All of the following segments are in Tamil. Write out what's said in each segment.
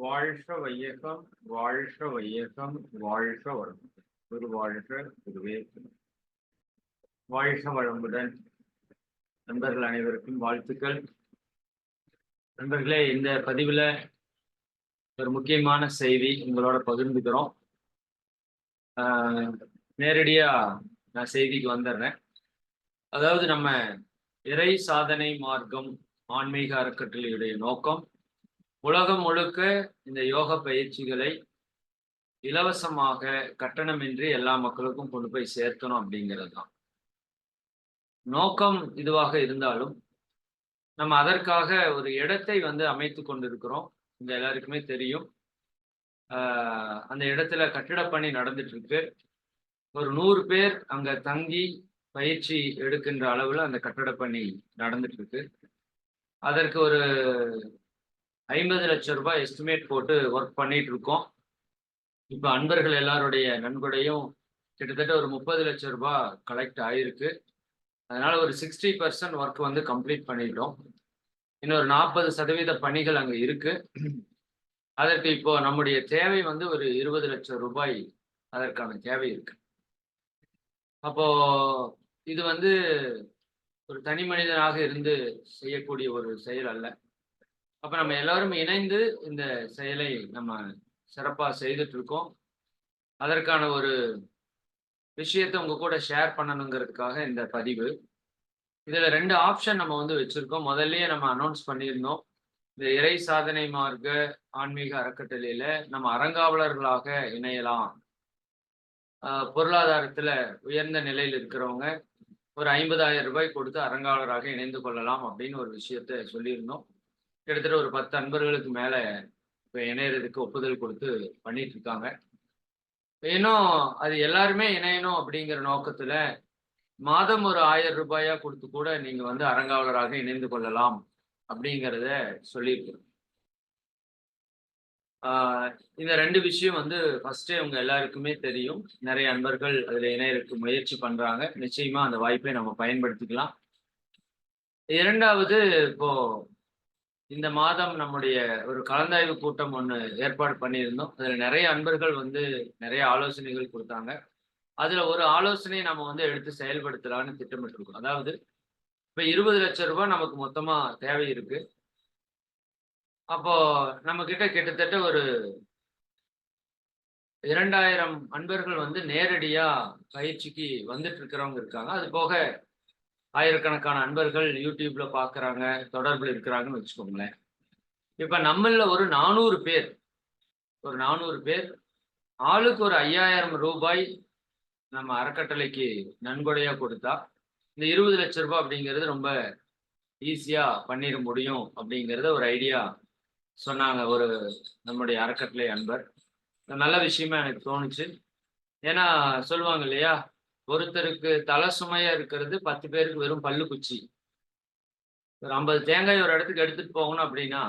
வாழ்க வையகம் வாழ்க வையகம் வாழ்க வளம் குரு வாழ்க குருவே. வாழ்க வளமுடன். நண்பர்கள் அனைவருக்கும் வாழ்த்துக்கள். நண்பர்களே இந்த பதிவில் ஒரு முக்கியமான செய்தி உங்களோட பகிர்ந்துக்கிறோம். நேரடியாக நான் செய்திக்கு வந்துடுறேன். அதாவது நம்ம இறை சாதனை மார்க்கம் ஆன்மீக அறக்கட்டளையுடைய நோக்கம் உலகம் முழுக்க இந்த யோக பயிற்சிகளை இலவசமாக கட்டணமின்றி எல்லா மக்களுக்கும் கொண்டு போய் சேர்க்கணும் அப்படிங்கிறது தான். நோக்கம் இதுவாக இருந்தாலும் நம்ம அதற்காக ஒரு இடத்தை வந்து அமைத்து கொண்டிருக்கிறோம். இந்த எல்லாருக்குமே தெரியும். ஆஹ் அந்த இடத்துல கட்டிடப்பணி நடந்துட்டு இருக்கு ஒரு நூறு பேர் அங்க தங்கி பயிற்சி எடுக்கின்ற அளவுல அந்த கட்டடப்பணி நடந்துட்டு இருக்கு அதற்கு ஒரு ஐம்பது லட்சம் ரூபாய் எஸ்டிமேட் போட்டு ஒர்க் பண்ணிட்டு இருக்கோம் இப்போ அன்பர்கள் எல்லாருடைய நன்கொடையும் கிட்டத்தட்ட ஒரு முப்பது லட்சம் ரூபாய் கலெக்ட் ஆயிருக்கு. அதனால ஒரு சிக்ஸ்டி பர்சன்ட் ஒர்க் வந்து கம்ப்ளீட் பண்ணிட்டோம். இன்னொரு நாற்பது சதவீத பணிகள் அங்கே இருக்கு. அதற்கு இப்போ நம்முடைய தேவை வந்து ஒரு இருபது லட்சம் ரூபாய் அதற்கான தேவை இருக்கு. அப்போ இது வந்து ஒரு தனி மனிதனாக இருந்து செய்யக்கூடிய ஒரு செயல் அல்ல. அப்ப நம்ம எல்லாரும் இணைந்து இந்த செயலை நம்ம சிறப்பா செய்துட்டு இருக்கோம் அதற்கான ஒரு விஷயத்தை உங்க கூட ஷேர் பண்ணணுங்கிறதுக்காக இந்த பதிவு. இதுல ரெண்டு ஆப்ஷன் நம்ம வந்து வச்சிருக்கோம். முதல்லயே நம்ம அனௌன்ஸ் பண்ணியிருந்தோம். இந்த இறை சாதனை மார்க்க ஆன்மீக அறக்கட்டளையில நம்ம அறங்காவலர்களாக இணையலாம். பொருளாதாரத்துல உயர்ந்த நிலையில் இருக்கிறவங்க ஒரு ஐம்பதாயிரம் ரூபாய் கொடுத்து அறங்காவலராக இணைந்து கொள்ளலாம் அப்படின்னு ஒரு விஷயத்த சொல்லியிருந்தோம். கிட்டத்தட்ட ஒரு பத்து அன்பர்களுக்கு மேல இப்போ இணையறதுக்கு ஒப்புதல் கொடுத்து பண்ணிட்டு இருக்காங்க. இன்னும் அது எல்லாருமே இணையணும் அப்படிங்கிற நோக்கத்துல மாதம் ஒரு ஆயிரம் ரூபாயா கொடுத்து கூட நீங்க வந்து அறங்காவலராக இணைந்து கொள்ளலாம் அப்படிங்கிறத சொல்லியிருக்கிறோம் ஆஹ் இந்த ரெண்டு விஷயம் வந்து ஃபர்ஸ்டே உங்க எல்லாருக்குமே தெரியும். நிறைய அன்பர்கள் அதுல இணையருக்கு முயற்சி பண்றாங்க. நிச்சயமா அந்த வாய்ப்பை நம்ம பயன்படுத்திக்கலாம். இரண்டாவது இப்போ இந்த மாதம் நம்முடைய ஒரு கலந்தாய்வு கூட்டம் ஒன்று ஏற்பாடு பண்ணியிருந்தோம். அதில் நிறைய அன்பர்கள் வந்து நிறைய ஆலோசனைகள் கொடுத்தாங்க. அதில் ஒரு ஆலோசனை நம்ம வந்து எடுத்து செயல்படுத்தலான்னு திட்டமிட்டிருக்கோம். அதாவது இப்போ இருபது லட்சம் ரூபாய் நமக்கு மொத்தமாக தேவை இருக்கு. அப்போ நம்ம கிட்ட கிட்டத்தட்ட ஒரு இரண்டாயிரம் அன்பர்கள் வந்து நேரடியாக பயிற்சிக்கு வந்துட்டு இருக்கிறவங்க இருக்காங்க. அது போக ஆயிரக்கணக்கான அன்பர்கள் யூடியூப்ல பாக்குறாங்க தொடர்பில் இருக்கிறாங்கன்னு வச்சுக்கோங்களேன். இப்ப நம்மள ஒரு நானூறு பேர் ஒரு நானூறு பேர் ஆளுக்கு ஒரு ஐயாயிரம் ரூபாய் நம்ம அறக்கட்டளைக்கு நன்கொடையா கொடுத்தா இந்த இருபது லட்ச ரூபாய் அப்படிங்கிறது ரொம்ப ஈஸியா பண்ணிட முடியும் அப்படிங்கிறத ஒரு ஐடியா சொன்னாங்க ஒரு நம்முடைய அறக்கட்டளை அன்பர். நல்ல விஷயமா எனக்கு தோணுச்சு. ஏன்னா சொல்லுவாங்க இல்லையா? ஒருத்தருக்கு தலை சுமையா இருக்கிறது பத்து பேருக்கு வெறும் பல்லு குச்சி. ஒரு ஐம்பது தேங்காய் ஒரு இடத்துக்கு எடுத்துட்டு போகணும் அப்படின்னா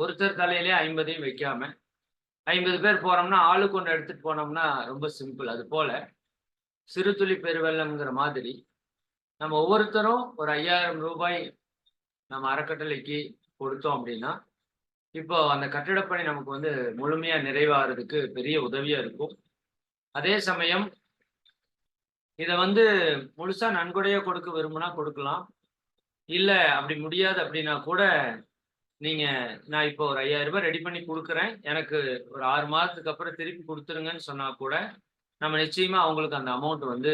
ஒருத்தர் தலையிலே ஐம்பதையும் வைக்காம ஐம்பது பேர் போறோம்னா ஆளுக்கு ஒன்று எடுத்துட்டு போனோம்னா ரொம்ப சிம்பிள். அது போல சிறுதுளி பெருவெள்ளம்ங்கிற மாதிரி நம்ம ஒவ்வொருத்தரும் ஒரு ஐயாயிரம் ரூபாய் நம்ம அறக்கட்டளைக்கு கொடுத்தோம் அப்படின்னா இப்போ அந்த கட்டிடப்பணி நமக்கு வந்து முழுமையா நிறைவாகிறதுக்கு பெரிய உதவியா இருக்கும். அதே சமயம் இதை வந்து முழுசா நன்கொடையா கொடுக்க விரும்புனா கொடுக்கலாம். இல்லை அப்படி முடியாது அப்படின்னா கூட நீங்க நான் இப்போ ஒரு ஐயாயிரம் ரூபாய் ரெடி பண்ணி கொடுக்குறேன். எனக்கு ஒரு ஆறு மாதத்துக்கு அப்புறம் திருப்பி கொடுத்துருங்கன்னு சொன்னா கூட நம்ம நிச்சயமா அவங்களுக்கு அந்த அமௌண்ட் வந்து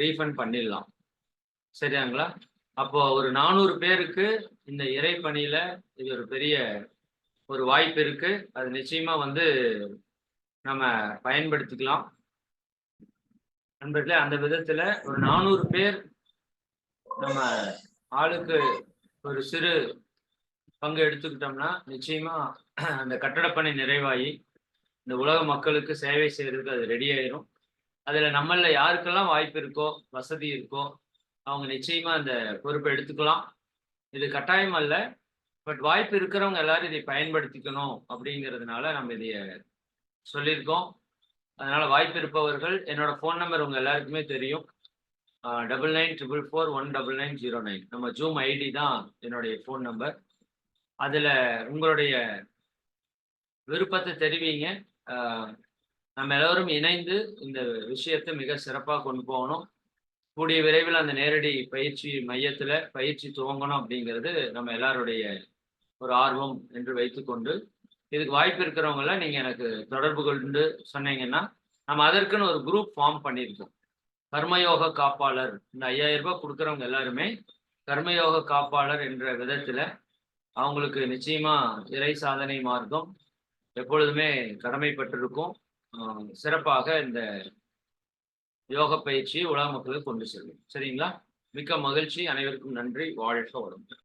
ரீஃபண்ட் பண்ணிடலாம். சரியாங்களா? அப்போ ஒரு நானூறு பேருக்கு இந்த இறை பணியில இது ஒரு பெரிய ஒரு வாய்ப்பு இருக்கு. அது நிச்சயமா வந்து நம்ம பயன்படுத்திக்கலாம். நண்பர்களே அந்த விதத்துல ஒரு நானூறு பேர் நம்ம ஆளுக்கு ஒரு சிறு பங்கு எடுத்துக்கிட்டோம்னா நிச்சயமா அந்த கட்டடப்பணி நிறைவாகி இந்த உலக மக்களுக்கு சேவை செய்யறதுக்கு அது ரெடி ஆயிரும். அதுல நம்மள யாருக்கெல்லாம் வாய்ப்பு இருக்கோ வசதி இருக்கோ அவங்க நிச்சயமா அந்த பொறுப்பை எடுத்துக்கலாம். இது கட்டாயம் அல்ல பட் வாய்ப்பு இருக்கிறவங்க எல்லாரும் இதை பயன்படுத்திக்கணும் அப்படிங்கிறதுனால நம்ம இதைய சொல்லியிருக்கோம். அதனால வாய்ப்பு இருப்பவர்கள் என்னோட ஃபோன் நம்பர் உங்க எல்லாருக்குமே தெரியும். Double nine triple four one double nine zero nine நம்ம ஜூம் ஐடி தான் என்னுடைய ஃபோன் நம்பர் அதில் உங்களுடைய விருப்பத்தை தெரிவிங்க. நம்ம எல்லோரும் இணைந்து இந்த விஷயத்தை மிக சிறப்பாக கொண்டு போகணும். கூடிய விரைவில் அந்த நேரடி பயிற்சி மையத்தில் பயிற்சி துவங்கணும் அப்படிங்கிறது நம்ம எல்லாருடைய ஒரு ஆர்வம் என்று வைத்துக்கொண்டு இதுக்கு வாய்ப்பு இருக்கிறவங்களாம் நீங்கள் எனக்கு தொடர்பு கொண்டு சொன்னீங்கன்னா நம்ம அதற்குன்னு ஒரு குரூப் ஃபார்ம் பண்ணியிருக்கோம். கர்மயோக காப்பாளர் இந்த ஐயாயிரம் ரூபாய் கொடுக்குறவங்க எல்லாருமே கர்மயோக காப்பாளர் என்ற விதத்தில் அவங்களுக்கு நிச்சயமா இறை சாதனை மார்க்கம் எப்பொழுதுமே கடமைப்பட்டிருக்கும். சிறப்பாக இந்த யோக பயிற்சியை உலக மக்களுக்கு கொண்டு செல்லும். சரிங்களா? மிக்க மகிழ்ச்சி. அனைவருக்கும் நன்றி. வாழ்க வரும்